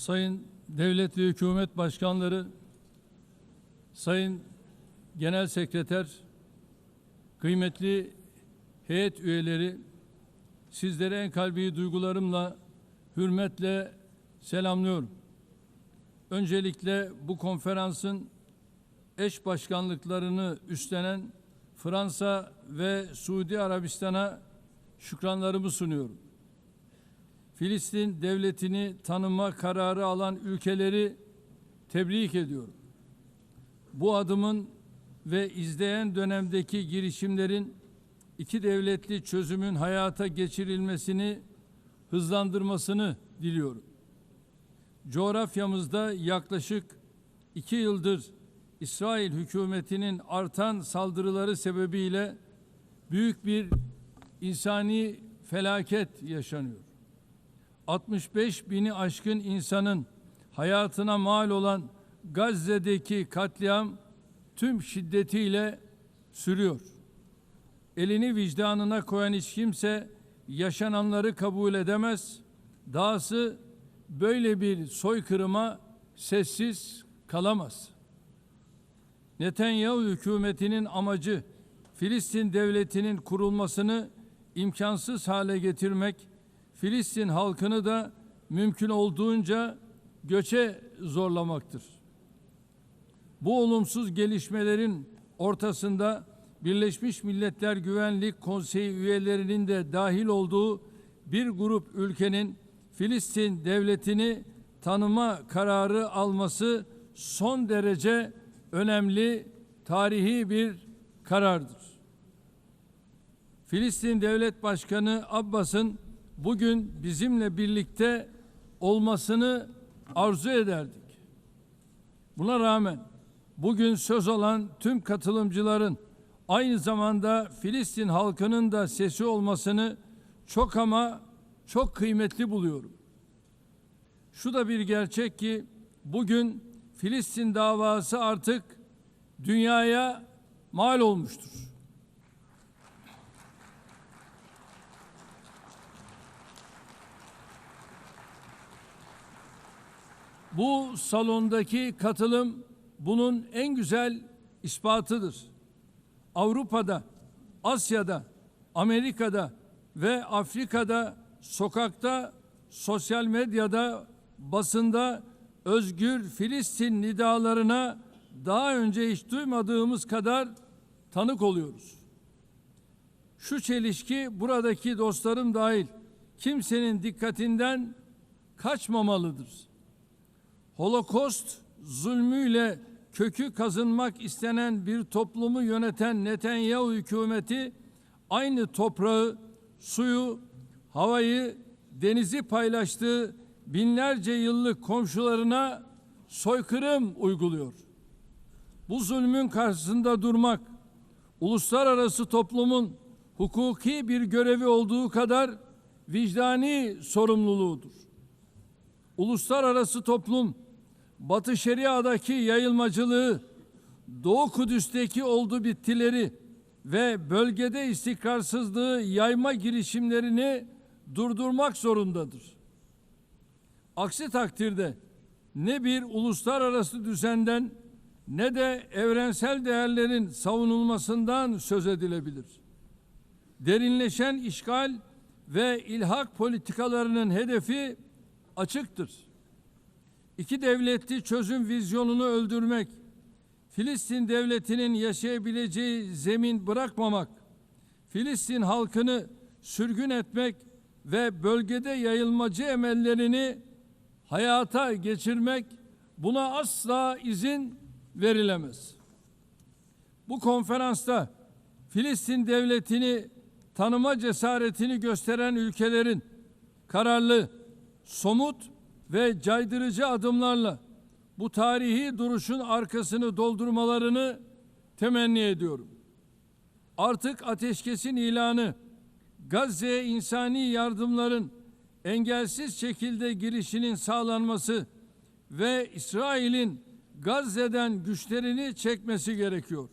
Sayın Devlet ve Hükümet Başkanları, Sayın Genel Sekreter, kıymetli heyet üyeleri, sizlere en kalbi duygularımla, hürmetle selamlıyorum. Öncelikle bu konferansın eş başkanlıklarını üstlenen Fransa ve Suudi Arabistan'a şükranlarımı sunuyorum. Filistin devletini tanıma kararı alan ülkeleri tebrik ediyorum. Bu adımın ve izleyen dönemdeki girişimlerin iki devletli çözümün hayata geçirilmesini hızlandırmasını diliyorum. Coğrafyamızda yaklaşık iki yıldır İsrail hükümetinin artan saldırıları sebebiyle büyük bir insani felaket yaşanıyor. 65 bini aşkın insanın hayatına mal olan Gazze'deki katliam tüm şiddetiyle sürüyor. Elini vicdanına koyan hiç kimse yaşananları kabul edemez. Dahası böyle bir soykırıma sessiz kalamaz. Netanyahu hükümetinin amacı Filistin devletinin kurulmasını imkansız hale getirmek, Filistin halkını da mümkün olduğunca göçe zorlamaktır. Bu olumsuz gelişmelerin ortasında Birleşmiş Milletler Güvenlik Konseyi üyelerinin de dahil olduğu bir grup ülkenin Filistin devletini tanıma kararı alması son derece önemli tarihi bir karardır. Filistin Devlet Başkanı Abbas'ın bugün bizimle birlikte olmasını arzu ederdik. Buna rağmen bugün söz olan tüm katılımcıların aynı zamanda Filistin halkının da sesi olmasını çok ama çok kıymetli buluyorum. Şu da bir gerçek ki bugün Filistin davası artık dünyaya mal olmuştur. Bu salondaki katılım bunun en güzel ispatıdır. Avrupa'da, Asya'da, Amerika'da ve Afrika'da sokakta, sosyal medyada, basında özgür Filistin nidalarına daha önce hiç duymadığımız kadar tanık oluyoruz. Şu çelişki buradaki dostlarım dahil kimsenin dikkatinden kaçmamalıdır. Holokost zulmüyle kökü kazınmak istenen bir toplumu yöneten Netanyahu hükümeti aynı toprağı, suyu, havayı, denizi paylaştığı binlerce yıllık komşularına soykırım uyguluyor. Bu zulmün karşısında durmak uluslararası toplumun hukuki bir görevi olduğu kadar vicdani sorumluluğudur. Uluslararası toplum Batı Şeria'daki yayılmacılığı, Doğu Kudüs'teki oldu bittileri ve bölgede istikrarsızlığı yayma girişimlerini durdurmak zorundadır. Aksi takdirde ne bir uluslararası düzenden ne de evrensel değerlerin savunulmasından söz edilebilir. Derinleşen işgal ve ilhak politikalarının hedefi açıktır. İki devletli çözüm vizyonunu öldürmek, Filistin devletinin yaşayabileceği zemin bırakmamak, Filistin halkını sürgün etmek ve bölgede yayılmacı emellerini hayata geçirmek buna asla izin verilemez. Bu konferansta Filistin devletini tanıma cesaretini gösteren ülkelerin kararlı, somut ve caydırıcı adımlarla bu tarihi duruşun arkasını doldurmalarını temenni ediyorum. Artık ateşkesin ilanı, Gazze'ye insani yardımların engelsiz şekilde girişinin sağlanması ve İsrail'in Gazze'den güçlerini çekmesi gerekiyor.